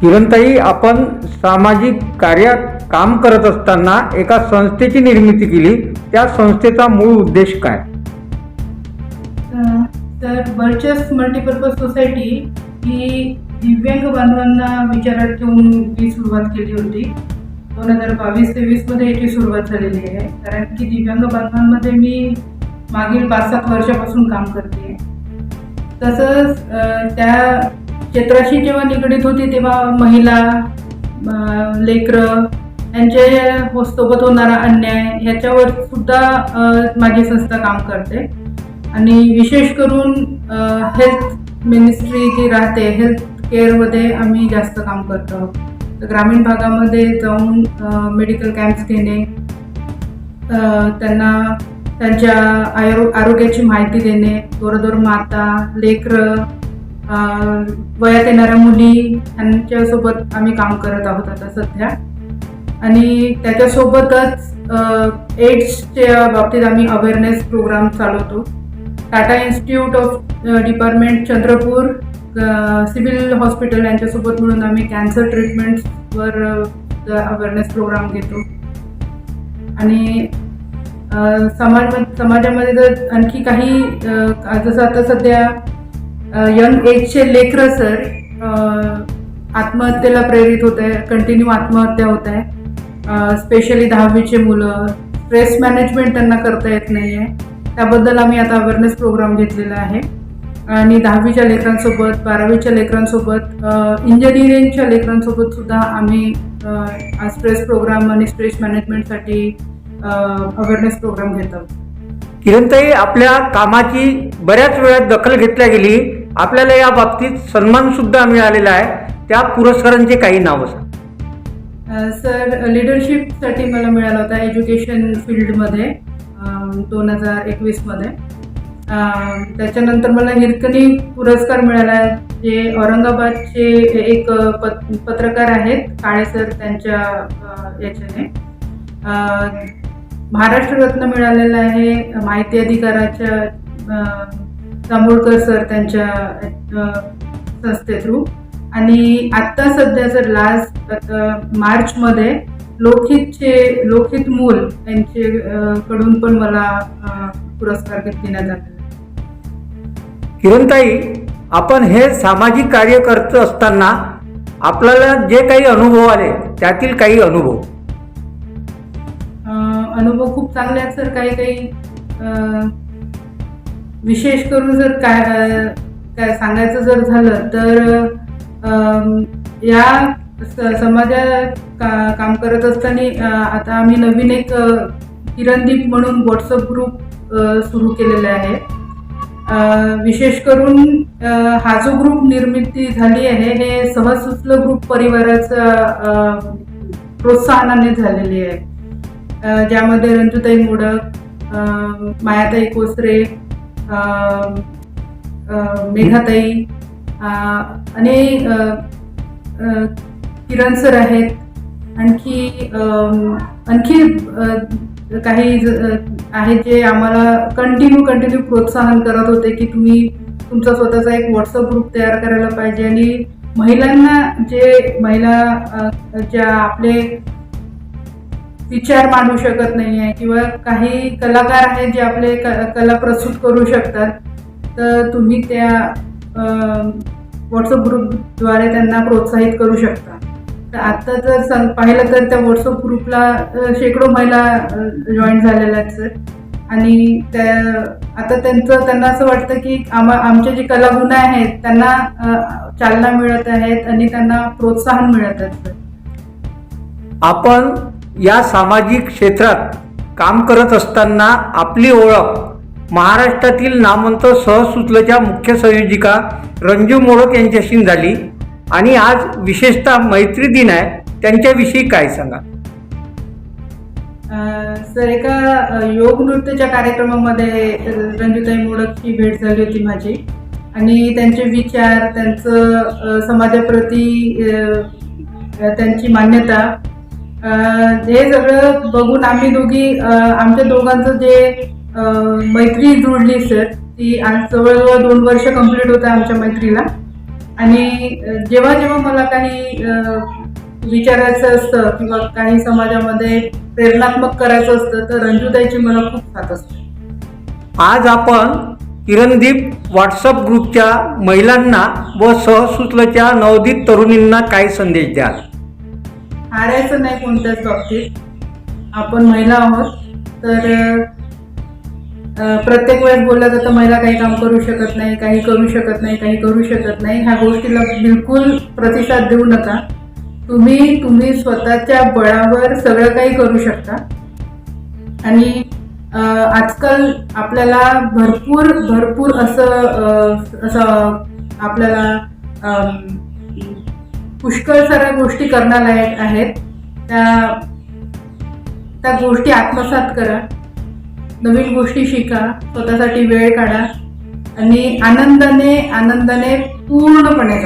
किरणताई आपण सामाजिक कार्यात काम करत असताना एका संस्थेची निर्मिती केली. त्या संस्थेचा मूळ उद्देश काय? तर बर्चस मल्टीपर्पज सोसायटी ही दिव्यांग बांधवांना विचारात ठेवून ही सुरुवात केली होती. दोन हजार बावीस तेवीसमध्ये याची सुरुवात झालेली आहे. कारण की दिव्यांग बांधवांमध्ये मी मागील पाच सात वर्षापासून काम करते. तसंच त्या क्षेत्राशी जेव्हा निगडीत होती तेव्हा महिला लेकरं यांचे सोबत होणारा अन्याय ह्याच्यावर सुद्धा माझी संस्था काम करते. आणि विशेष करून हेल्थ मिनिस्ट्री जी राहते हेल्थ केअरमध्ये आम्ही जास्त काम करतो आहोत. तर ग्रामीण भागामध्ये जाऊन मेडिकल कॅम्प्स घेणे त्यांना त्यांच्या आरो आरोग्याची माहिती देणे दोरदोर माता लेकरं वयात येणाऱ्या मुली यांच्यासोबत आम्ही काम करत आहोत आता सध्या. आणि त्याच्यासोबतच एड्सच्या बाबतीत आम्ही अवेअरनेस प्रोग्राम चालवतो. Tata institute of department Chandrapur civil hospital यांच्यासोबत मिळून आम्ही कॅन्सर ट्रीटमेंट्सवर अवेअरनेस प्रोग्राम घेतो. आणि समाज समाजामध्ये जर आणखी काही जसं आता सध्या यंग एजचे लेकरं सर आत्महत्येला प्रेरित होत आहे कंटिन्यू आत्महत्या होत आहे. स्पेशली दहावीचे मुलं स्ट्रेस मॅनेजमेंट त्यांना करता येत नाही आहे त्याबद्दल आम्ही आता अवेअरनेस प्रोग्राम घेतलेला आहे. आणि दहावीच्या लेकरांसोबत बारावीच्या लेकरांसोबत इंजिनिअरिंगच्या लेकरांसोबत सुद्धा आम्ही स्ट्रेस प्रोग्राम आणि स्ट्रेस मॅनेजमेंटसाठी अवेअरनेस प्रोग्राम घेत. आहोत किरणताई आपल्या कामाची बऱ्याच वेळा दखल घेतल्या गेली. आपल्याला या बाबतीत सन्मान सुद्धा मिळालेला आहे. त्या पुरस्कारांचे काही नावं सांग. सर लिडरशिपसाठी मला मिळाला होता एज्युकेशन फील्डमध्ये दोन हजार एकवीसमध्ये त्याच्यानंतर मला हिरकणी पुरस्कार मिळाला जे औरंगाबादचे एक पत पत्रकार आहेत काळे सर त्यांच्या याच्याने. महाराष्ट्र रत्न मिळालेलं आहे माहिती अधिकाराच्या जांभूळकर सर त्यांच्या संस्थे थ्रू आणि आत्ता सध्या जर लास्ट आता मार्चमध्ये लोकहितचे लोकहित मूल यांचे कडून पण मला पुरस्कार देण्यात आलेला किरणताई आपण हे सामाजिक कार्य करत असताना आपल्याला जे काही अनुभव आले त्यातील काही अनुभव? अनुभव खूप चांगले आहेत सर. काही काही विशेष करून जर काय काय सांगायचं जर झालं तर या स- समाजात का काम करत असताना आता आम्ही नवीन एक किरणदीप म्हणून व्हॉट्सअप ग्रुप सुरू केलेला आहे. विशेष करून हा जो ग्रुप निर्मिती झाली आहे हे सहज सुचलं ग्रुप परिवाराचा प्रोत्साहनाने झालेली आहे. ज्यामध्ये रंजुताई मोडक मायाताई कोसरे मेघाताई आणि किरण सर आहेत. आणखी आणखी काही ज- आहेत जे आम्हाला कंटिन्यू कंटिन्यू प्रोत्साहन करत होते की तुम्ही तुमचा स्वतःचा एक व्हॉट्सअप ग्रुप तयार करायला पाहिजे. आणि महिलांना जे महिला ज्या आपले विचार मांडू शकत नाही आहे किंवा काही कलाकार आहेत जे आपले कला प्रस्तुत करू शकतात. तर तुम्ही त्या व्हॉट्सअप ग्रुपद्वारे त्यांना प्रोत्साहित करू शकता. तर आत्ता जर सांग पाहिलं तर त्या व्हॉट्सअप ग्रुपला शेकडो महिला जॉईन झालेल्या आहेत सर आणि त्या आता त्यांचं त्यांना असं वाटतं की आम्हा आमचे जे कलागुण आहेत त्यांना चालना मिळत आहेत आणि त्यांना प्रोत्साहन मिळत असतं आपण या सामाजिक क्षेत्रात काम करत असताना आपली ओळख महाराष्ट्रातील नामवंत सहसुचलच्या मुख्य संयोजिका रंजू मोडक यांच्याशी झाली आणि आज विशेषतः मैत्री दिन आहे. त्यांच्याविषयी काय सांगा सर एका योग नृत्याच्या कार्यक्रमामध्ये रंजूताई मोडकची भेट झाली होती माझी. आणि त्यांचे विचार त्यांचं समाजाप्रती त्यांची मान्यता हे सगळं बघून आम्ही दोघी आमच्या दोघांचं जे मैत्री जुळली सर ती आज जवळजवळ दोन वर्ष कंप्लीट होतं आमच्या मैत्रीला. आणि जेव्हा जेव्हा मला काही विचारायचं असतं किंवा काही समाजामध्ये प्रेरणात्मक करायचं असतं तर रंजूताईची मला खूप साथ असते. आज आपण किरणदीप व्हॉट्सअप ग्रुपच्या महिलांना व सहसूत्रच्या नवोदित तरुणींना काय संदेश द्याल. हारायचं नाही कोणत्याच बाबतीत. आपण महिला आहोत तर प्रत्येक वेळेस बोललं जातं महिला काही काम करू शकत नाही काही करू शकत नाही काही करू शकत नाही. ह्या गोष्टीला बिलकुल प्रतिसाद देऊ नका. तुम्ही तुम्ही स्वतःच्या बळावर सगळं काही करू शकता. आणि आजकाल आपल्याला भरपूर भरपूर असं असं आपल्याला पुष्कळ साऱ्या गोष्टी करण्यालायक आहेत. त्या त्या गोष्टी आत्मसात करा. नवीन गोष्टी शिका. स्वतःसाठी वेळ काढा. आणि आनंदाने आनंदाने पूर्णपणे